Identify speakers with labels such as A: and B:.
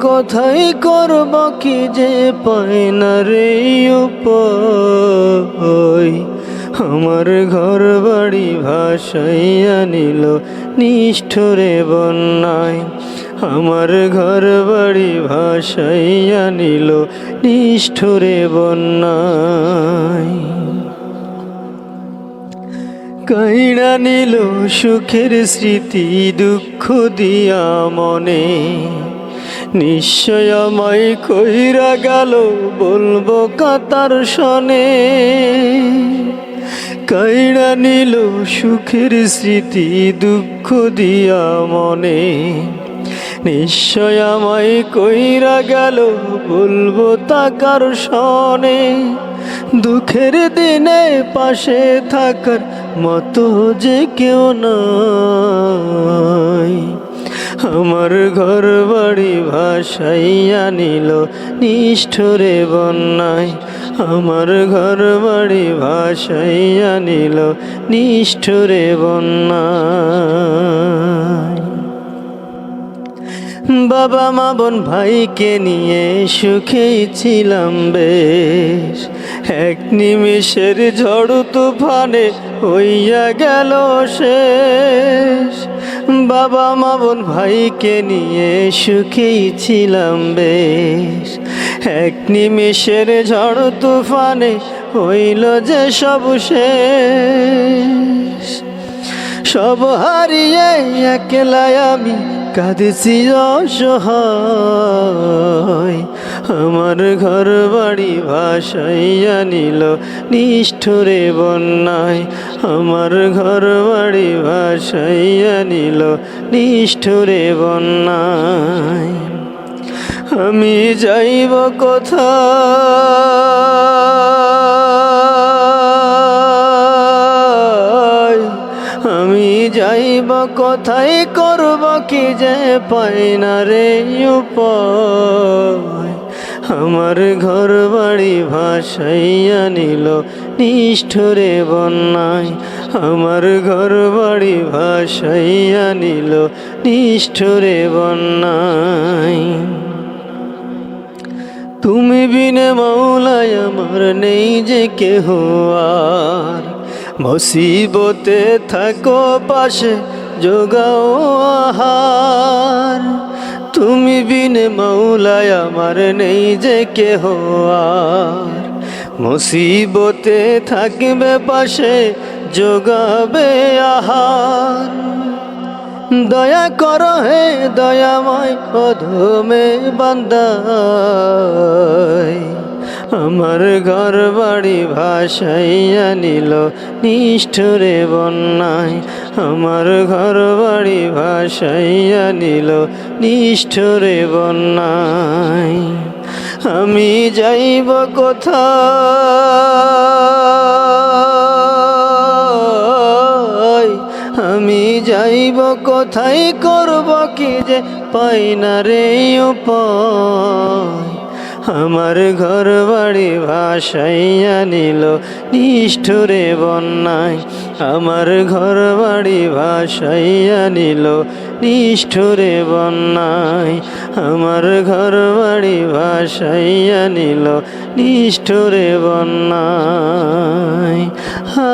A: কোথায় করব কি যে উপায়। আমার ঘর বাড়ি ভাসাইয়া নিল নিষ্ঠুরে বন্যায়। আমার ঘর বাড়ি ভাসাইয়া নিল নিষ্ঠুরে বন্যায়। নিল সুখের স্মৃতি, দুঃখ দিয়া মনে। নিশ্চয় আমায় কইরা গেল, বলব কাতার শনে কাইড়া নিল সুখের স্মৃতি, দুঃখ দিয়া মনে। নিশ্চয় আমায় কইরা গেল, বলব তাকার শনে দুঃখের দিনে পাশে থাকার মতো যে কেউ নাই। আমার ঘর বাড়ি ভাসাইয়া নিল নিষ্ঠুরে বন্যায়। আমার ঘর বাড়ি ভাসাইয়া নিল নিষ্ঠুরে বন্যায়। বাবা মা বোন ভাইকে নিয়ে সুখেই ছিলাম বেশ। এক নিমিষের ঝড় তুফানে হইয়া গেল শেষ। বাবা, মা, বোন, ভাইকে নিয়ে সুখেই ছিলাম বেশ। এক নিমিষের ঝড় তুফানে হইল যে সব শেষ। সব হারিয়ে একলায় আমি কাঁদেছি অসহায়। আমার ঘর বাড়ি ভাসাইয়া নিল, নিষ্ঠুরে বন্যায়। আমার ঘর বাড়ি ভাসাইয়া নিল, নিষ্ঠুরে বন্যায়। আমি যাইব কোথায়? আমি যাইব কোথায়? করব কি যে পাই রে উপায় আমার ঘর বাড়ি ভাসাইয়া নিল নিষ্ঠুরে বন্যায়। আমার ঘর বাড়ি ভাসাইয়া নিল নিষ্ঠুরে বন্যায়। তুমি বিনে মাওলায় আমার নেই যে কেহ আর। মুসিবতে থাকো পাশে যোগাও আহার। তুমি বিন মৌলায় আমার নেই যে কেহ আর। মুসিবতে থাকবে পাশে যোগাবে আহার। দয়া কর হে দয়াময় অধমে বান্দায় আমার ঘর বাড়ি ভাসাইয়া নিল নিষ্ঠুরে বন্যায়। আমার ঘর বাড়ি ভাসাইয়া নিল নিষ্ঠুরে বন্যায়। আমি যাইব কোথায়? আমি যাইব কোথায়? করব কি যে পাই না আমার ঘর বাড়ি ভাসাইয়া নিল, নিষ্ঠুরে বন্যায়। আমার ঘর বাড়ি ভাসাইয়া নিল, নিষ্ঠুরে বন্যায়। আমার ঘর বাড়ি ভাসাইয়া নিল, নিষ্ঠুরে বন্যায়। হা